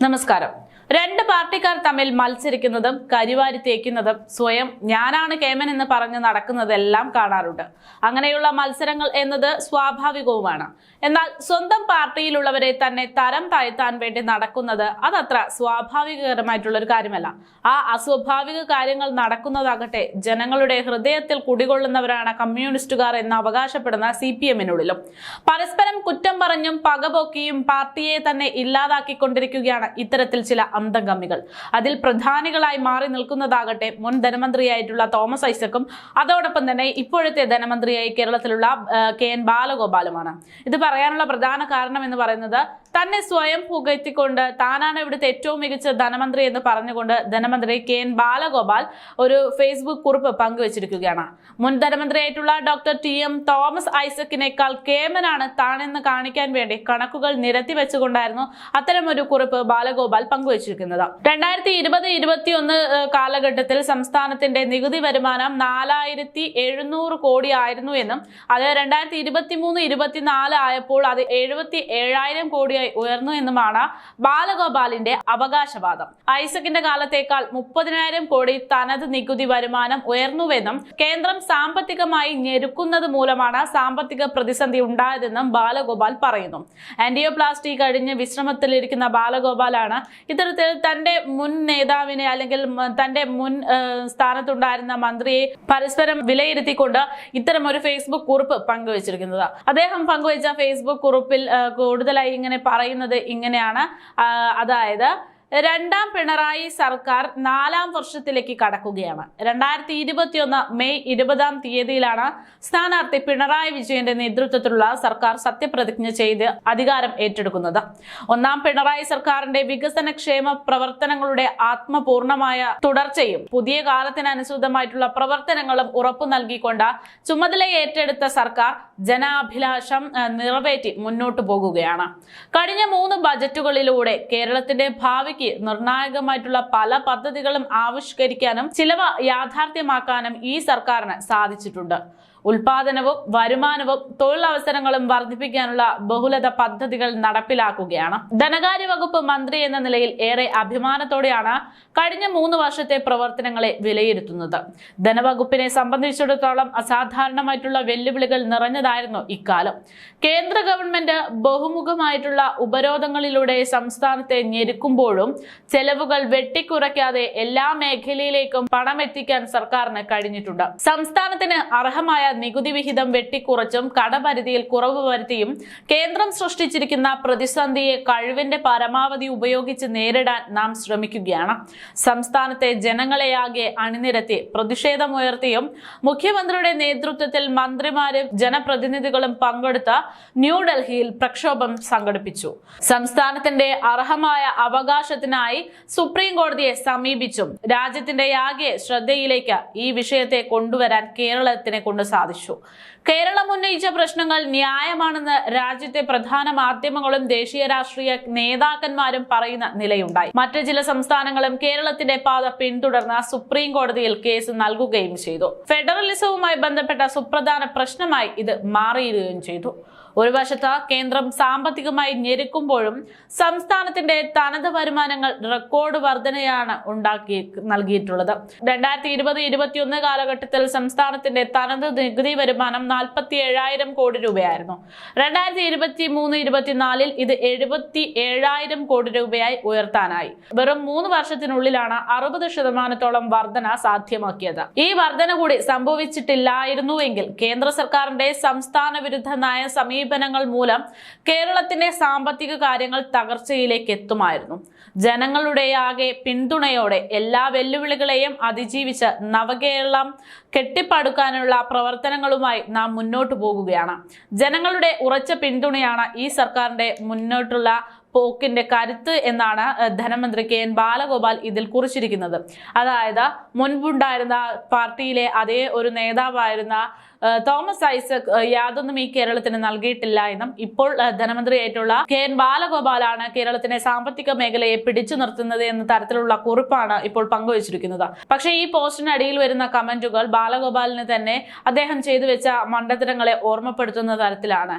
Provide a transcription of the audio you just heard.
നമസ്കാരം. രണ്ട് പാർട്ടിക്കാർ തമ്മിൽ മത്സരിക്കുന്നതും കരിവാരി തേക്കുന്നതും സ്വയം ഞാനാണ് കേമൻ എന്ന് പറഞ്ഞ് നടക്കുന്നതെല്ലാം കാണാറുണ്ട്. അങ്ങനെയുള്ള മത്സരങ്ങൾ എന്നത് സ്വാഭാവികവുമാണ്. എന്നാൽ സ്വന്തം പാർട്ടിയിലുള്ളവരെ തന്നെ തരം താഴ്ത്താൻ വേണ്ടി നടക്കുന്നത് അതത്ര സ്വാഭാവികകരമായിട്ടുള്ള ഒരു കാര്യമല്ല. ആ അസ്വാഭാവിക കാര്യങ്ങൾ നടക്കുന്നതാകട്ടെ ജനങ്ങളുടെ ഹൃദയത്തിൽ കുടികൊള്ളുന്നവരാണ് കമ്മ്യൂണിസ്റ്റുകാർ എന്ന് അവകാശപ്പെടുന്ന സി പി എമ്മിനുള്ളിലും. പരസ്പരം കുറ്റം പറഞ്ഞും പകപോക്കിയും പാർട്ടിയെ തന്നെ ഇല്ലാതാക്കിക്കൊണ്ടിരിക്കുകയാണ് ഇത്തരത്തിൽ ചില അന്തംഗമികൾ. അതിൽ പ്രധാനികളായി മാറി നിൽക്കുന്നതാകട്ടെ മുൻ ധനമന്ത്രിയായിട്ടുള്ള തോമസ് ഐസക്കും അതോടൊപ്പം തന്നെ ഇപ്പോഴത്തെ ധനമന്ത്രിയായി കേരളത്തിലുള്ള കെ എൻ ബാലഗോപാലുമാണ്. ഇത് പറയാനുള്ള പ്രധാന കാരണം എന്ന് പറയുന്നത് തന്നെ സ്വയം പുകഴ്ത്തിക്കൊണ്ട് താനാണ് ഇവിടുത്തെ ഏറ്റവും മികച്ച ധനമന്ത്രി എന്ന് പറഞ്ഞുകൊണ്ട് ധനമന്ത്രി കെ എൻ ബാലഗോപാൽ ഒരു ഫേസ്ബുക്ക് കുറിപ്പ് പങ്കുവച്ചിരിക്കുകയാണ്. മുൻ ധനമന്ത്രിയായിട്ടുള്ള ഡോക്ടർ ടി എം തോമസ് ഐസക്കിനേക്കാൾ കേമനാണ് താനെന്ന് കാണിക്കാൻ വേണ്ടി കണക്കുകൾ നിരത്തി വെച്ചുകൊണ്ടായിരുന്നു ഒരു കുറിപ്പ് ബാലഗോപാൽ പങ്കുവച്ചിരിക്കുന്നത് രണ്ടായിരത്തി ഇരുപത് ഇരുപത്തിയൊന്ന് കാലഘട്ടത്തിൽ സംസ്ഥാനത്തിന്റെ നികുതി വരുമാനം നാലായിരത്തി എഴുന്നൂറ് കോടി ആയിരുന്നു എന്നും അത് രണ്ടായിരത്തി ഇരുപത്തി മൂന്ന് ഇരുപത്തിനാല് ആയപ്പോൾ അത് എഴുപത്തി ഏഴായിരം കോടിയായി ഉയർന്നു എന്നുമാണ് ബാലഗോപാലിന്റെ അവകാശവാദം. ഐസക്കിന്റെ കാലത്തേക്കാൾ മുപ്പതിനായിരം കോടി തനത് നികുതി വരുമാനം ഉയർന്നുവെന്നും കേന്ദ്രം സാമ്പത്തികമായി ഞെരുക്കുന്നത് മൂലമാണ് സാമ്പത്തിക പ്രതിസന്ധി ഉണ്ടായതെന്നും ബാലഗോപാൽ പറയുന്നു. ആന്റിയോപ്ലാസ്റ്റി കഴിഞ്ഞ് വിശ്രമത്തിലിരിക്കുന്ന ബാലഗോപാലാണ് ഇത്തരത്തിൽ തന്റെ മുൻ നേതാവിനെ അല്ലെങ്കിൽ തന്റെ മുൻ സ്ഥാനത്തുണ്ടായിരുന്ന മന്ത്രിയെ പരസ്പരം വിലയിരുത്തിക്കൊണ്ട് ഇത്തരം ഒരു ഫേസ്ബുക്ക് കുറിപ്പ് പങ്കുവച്ചിരിക്കുന്നത്. അദ്ദേഹം പങ്കുവച്ച ഫേസ്ബുക്ക് കുറിപ്പിൽ കൂടുതലായി ഇങ്ങനെ പറയുന്നത് ഇങ്ങനെയാണ്. അതായത് രണ്ടാം പിണറായി സർക്കാർ നാലാം വർഷത്തിലേക്ക് കടക്കുകയാണ്. രണ്ടായിരത്തി ഇരുപത്തിയൊന്ന് മെയ് ഇരുപതാം തീയതിയിലാണ് സ്ഥാനാർത്ഥി പിണറായി വിജയന്റെ നേതൃത്വത്തിലുള്ള സർക്കാർ സത്യപ്രതിജ്ഞ ചെയ്ത് അധികാരം ഏറ്റെടുക്കുന്നത്. ഒന്നാം പിണറായി സർക്കാരിന്റെ വികസന ക്ഷേമ പ്രവർത്തനങ്ങളുടെ ആത്മപൂർണമായ തുടർച്ചയും പുതിയ കാലത്തിനനുസൃതമായിട്ടുള്ള പ്രവർത്തനങ്ങളും ഉറപ്പു നൽകിക്കൊണ്ട് ചുമതല ഏറ്റെടുത്ത സർക്കാർ ജനാഭിലാഷം നിറവേറ്റി മുന്നോട്ടു പോകുകയാണ്. കഴിഞ്ഞ മൂന്ന് ബജറ്റുകളിലൂടെ കേരളത്തിന്റെ ഭാവിക്ക് നിർണായകമായിട്ടുള്ള പല പദ്ധതികളും ആവിഷ്കരിക്കാനും ചിലവ യാഥാർത്ഥ്യമാക്കാനും ഈ സർക്കാരിന് സാധിച്ചിട്ടുണ്ട്. ഉൽപാദനവും വരുമാനവും തൊഴിലവസരങ്ങളും വർദ്ധിപ്പിക്കാനുള്ള ബഹുലത പദ്ധതികൾ നടപ്പിലാക്കുകയാണ്. ധനകാര്യ വകുപ്പ് മന്ത്രി എന്ന നിലയിൽ ഏറെ അഭിമാനത്തോടെയാണ് കഴിഞ്ഞ മൂന്ന് വർഷത്തെ പ്രവർത്തനങ്ങളെ വിലയിരുത്തുന്നത്. ധനവകുപ്പിനെ സംബന്ധിച്ചിടത്തോളം അസാധാരണമായിട്ടുള്ള വെല്ലുവിളികൾ നിറഞ്ഞതായിരുന്നു ഇക്കാലം. കേന്ദ്ര ഗവൺമെന്റ് ബഹുമുഖമായിട്ടുള്ള ഉപരോധങ്ങളിലൂടെ സംസ്ഥാനത്തെ ഞെരുക്കുമ്പോഴും ചെലവുകൾ വെട്ടിക്കുറയ്ക്കാതെ എല്ലാ മേഖലയിലേക്കും പണമെത്തിക്കാൻ സർക്കാരിന് കഴിഞ്ഞിട്ടുണ്ട്. സംസ്ഥാനത്തിന് അർഹമായ നികുതി വിഹിതം വെട്ടിക്കുറച്ചും കടപരിധിയിൽ കുറവ് വരുത്തിയും കേന്ദ്രം സൃഷ്ടിച്ചിരിക്കുന്ന പ്രതിസന്ധിയെ കഴിവിന്റെ പരമാവധി ഉപയോഗിച്ച് നേരിടാൻ നാം ശ്രമിക്കുകയാണ്. സംസ്ഥാനത്തെ ജനങ്ങളെയാകെ അണിനിരത്തി പ്രതിഷേധമുയർത്തിയും മുഖ്യമന്ത്രിയുടെ നേതൃത്വത്തിൽ മന്ത്രിമാരും ജനപ്രതിനിധികളും പങ്കെടുത്ത ന്യൂഡൽഹിയിൽ പ്രക്ഷോഭം സംഘടിപ്പിച്ചു. സംസ്ഥാനത്തിന്റെ അർഹമായ അവകാശത്തിനായി സുപ്രീം കോടതിയെ സമീപിച്ചും രാജ്യത്തിന്റെ ആകെ ശ്രദ്ധയിലേക്ക് ഈ വിഷയത്തെ കൊണ്ടുവരാൻ കേരളത്തിനെ കൊണ്ട് സാധിച്ചു. കേരളം ഉന്നയിച്ച പ്രശ്നങ്ങൾ ന്യായമാണെന്ന് രാജ്യത്തെ പ്രധാന മാധ്യമങ്ങളും ദേശീയ രാഷ്ട്രീയ നേതാക്കന്മാരും പറയുന്ന നിലയുണ്ടായി. മറ്റ് ചില സംസ്ഥാനങ്ങളും കേരളത്തിന്റെ പാത പിന്തുടർന്ന് സുപ്രീം കോടതിയിൽ കേസ് നൽകുകയും ചെയ്തു. ഫെഡറലിസവുമായി ബന്ധപ്പെട്ട സുപ്രധാന പ്രശ്നമായി ഇത് മാറിയിരിക്കുകയും ചെയ്തു. ഒരു വശത്ത് കേന്ദ്രം സാമ്പത്തികമായി ഞെരുക്കുമ്പോഴും സംസ്ഥാനത്തിന്റെ തനത് വരുമാനങ്ങൾ റെക്കോർഡ് വർധനയാണ് ഉണ്ടാക്കി നൽകിയിട്ടുള്ളത്. രണ്ടായിരത്തി ഇരുപത് ഇരുപത്തിയൊന്ന് കാലഘട്ടത്തിൽ സംസ്ഥാനത്തിന്റെ തനത് നികുതി വരുമാനം നാൽപ്പത്തി ഏഴായിരം കോടി രൂപയായിരുന്നു. രണ്ടായിരത്തി ഇരുപത്തി മൂന്ന് ഇരുപത്തിനാലിൽ ഇത് എഴുപത്തി ഏഴായിരം കോടി രൂപയായി ഉയർത്താനായി. വെറും മൂന്ന് വർഷത്തിനുള്ളിലാണ് അറുപത് ശതമാനത്തോളം വർധന സാധ്യമാക്കിയത്. ഈ വർധന കൂടി സംഭവിച്ചിട്ടില്ലായിരുന്നുവെങ്കിൽ കേന്ദ്ര സർക്കാരിന്റെ സംസ്ഥാന വിരുദ്ധ നയ സമീപനങ്ങൾ മൂലം കേരളത്തിന്റെ സാമ്പത്തിക കാര്യങ്ങൾ തകർച്ചയിലേക്ക് എത്തുമായിരുന്നു. ജനങ്ങളുടെ ആകെ പിന്തുണയോടെ എല്ലാ വെല്ലുവിളികളെയും അതിജീവിച്ച് നവകേരളം കെട്ടിപ്പടുക്കാനുള്ള പ്രവർത്തനങ്ങളുമായി നാം മുന്നോട്ടു പോകുകയാണ്. ജനങ്ങളുടെ ഉറച്ച പിന്തുണയാണ് ഈ സർക്കാരിന്റെ മുന്നോട്ടുള്ള പോക്കിന്റെ കരുത്ത് എന്നാണ് ധനമന്ത്രി കെ എൻ ബാലഗോപാൽ ഇതിൽ കുറിച്ചിരിക്കുന്നത്. അതായത് മുൻപുണ്ടായിരുന്ന പാർട്ടിയിലെ അതേ ഒരു നേതാവായിരുന്ന തോമസ് ഐസക് യാതൊന്നും ഈ കേരളത്തിന് നൽകിയിട്ടില്ല എന്നും ഇപ്പോൾ ധനമന്ത്രിയായിട്ടുള്ള കെ എൻ ബാലഗോപാലാണ് കേരളത്തിന്റെ സാമ്പത്തിക മേഖലയെ പിടിച്ചു നിർത്തുന്നത് എന്ന തരത്തിലുള്ള കുറിപ്പാണ് ഇപ്പോൾ പങ്കുവച്ചിരിക്കുന്നത്. പക്ഷേ ഈ പോസ്റ്റിനടിയിൽ വരുന്ന കമന്റുകൾ ബാലഗോപാലിന് തന്നെ അദ്ദേഹം ചെയ്തു വെച്ച മണ്ഡലങ്ങളെ ഓർമ്മപ്പെടുത്തുന്ന തരത്തിലാണ്.